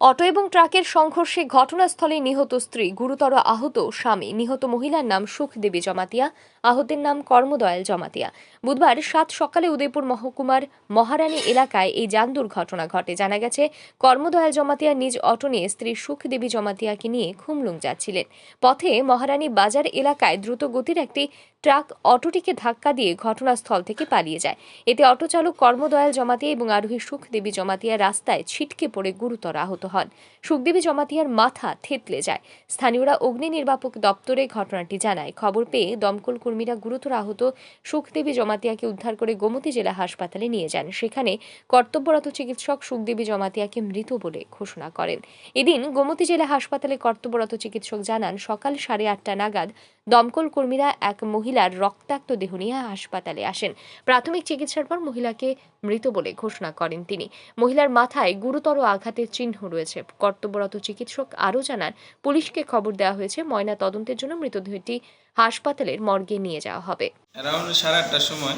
Auto এবং ট্রাকের সংঘর্ষে ঘটনাস্থলে নিহত স্ত্রী, গুরুতর আহত স্বামী, নিহত মহিলার নাম সুখদেবী জমাতিয়া, আহতের নাম কর্মদয়াল জমাতিয়া। বুধবার সাত সকালে উদয়পুর মহকুমার মহারানী এলাকায় এই যান দুর্ঘটনা ঘটে। জানা গেছে, কর্মদয়াল জমাতিয়া নিজ অটো নিয়ে স্ত্রী সুখদেবী জমাতিয়াকে নিয়ে খুমলুং যাচ্ছিলেন। পথে মহারানী বাজার এলাকায় দ্রুত গতির একটি ট্রাক অটোটিকে ধাক্কা দিয়ে ঘটনাস্থল থেকে পালিয়ে যায়। এতে অটো চালক কর্মদয়াল জমাতিয়া এবং আরোহী সুখদেবী জমাতিয়া রাস্তায় ছিটকে পড়ে গুরুতর আহত হন। সুখদেবী জমাতিয়ার মাথা থেতলে যায়। স্থানীয়রা অগ্নি নির্বাপক দপ্তরে ঘটনাটি জানায়। খবর পেয়ে দমকল কর্মীরা গুরুতর আহত সুখদেবী জমাতিয়াকে উদ্ধার করে গোমতী জেলা হাসপাতালে নিয়ে যান। সেখানে কর্তব্যরত চিকিৎসক সুখদেবী জমাতিয়াকে মৃত বলে ঘোষণা করেন। এদিন গোমতী জেলা হাসপাতালে কর্তব্যরত চিকিৎসক জানান, সকাল সাড়ে আটটা নাগাদ দমকল কর্মীরা এক মহিলার রক্তাক্ত দেহ নিয়ে হাসপাতালে আসেন। প্রাথমিক চিকিৎসার পর মহিলাকে মৃত বলে ঘোষণা করেন তিনি। মহিলার মাথায় গুরুতর আঘাতের চিহ্ন রয়েছে। কর্তব্যরত চিকিৎসক আরও জানান, পুলিশকে খবর দেওয়া হয়েছে ময়না তদন্তের জন্য মৃতদেহটি হাসপাতালের মর্গে নিয়ে যাওয়া হবে। অ্যারাউন্ড সাড়ে আটটার সময়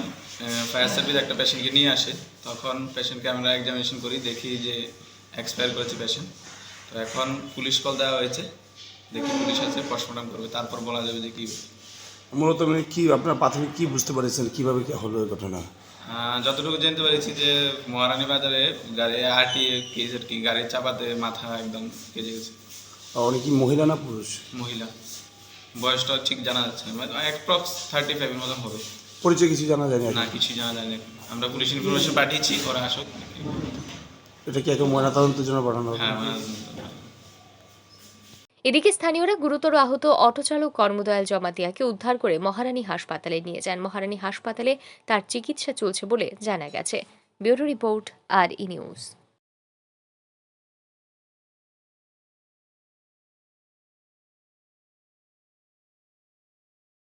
ফায়ার সার্ভিস একটা পেশেন্টকে নিয়ে আসে। তখন পেশেন্টকে আমরা এক্সামিনেশন করি, দেখি যে এক্সপায়ার করেছে পেশেন্ট তো এখন পুলিশ কল দেওয়া হয়েছে। দেখি পুলিশ আছে পোস্টমর্টম করবে তারপর বলা যাবে যে কী। মূলত মানে কি আপনার প্রাথমিক কি বুঝতে পারছেন কীভাবে কি হলো এই ঘটনা? যতটুকু জানতে পেরেছি যে মহারানী বাজারে গাড়ি কেস আর কি গাড়ির চাপাতে মাথা একদম কেজে গেছে। উনি কি মহিলা না পুরুষ? মহিলা। বয়সটা ঠিক জানা যাচ্ছে না অ্যাপ্রক্স থার্টি ফাইভের মতন হবে। পরিচয় কিছু জানা যায় না না কিছু জানা যায়নি। এখন। আমরা পুলিশ ইনফরমেশন পাঠিয়েছি ওরা আসুক। এটা কি এখন ময়না তদন্তের জন্য পাঠানো হ্যাঁ মানে এদিকে স্থানীয়রা গুরুতর আহত অটোচালক কর্মদয়াল জমাতিয়াকে উদ্ধার করে মহারানী হাসপাতালে নিয়ে যান। মহারানী হাসপাতালে তার চিকিৎসা চলছে বলে জানা গেছে। Bureau report R E news.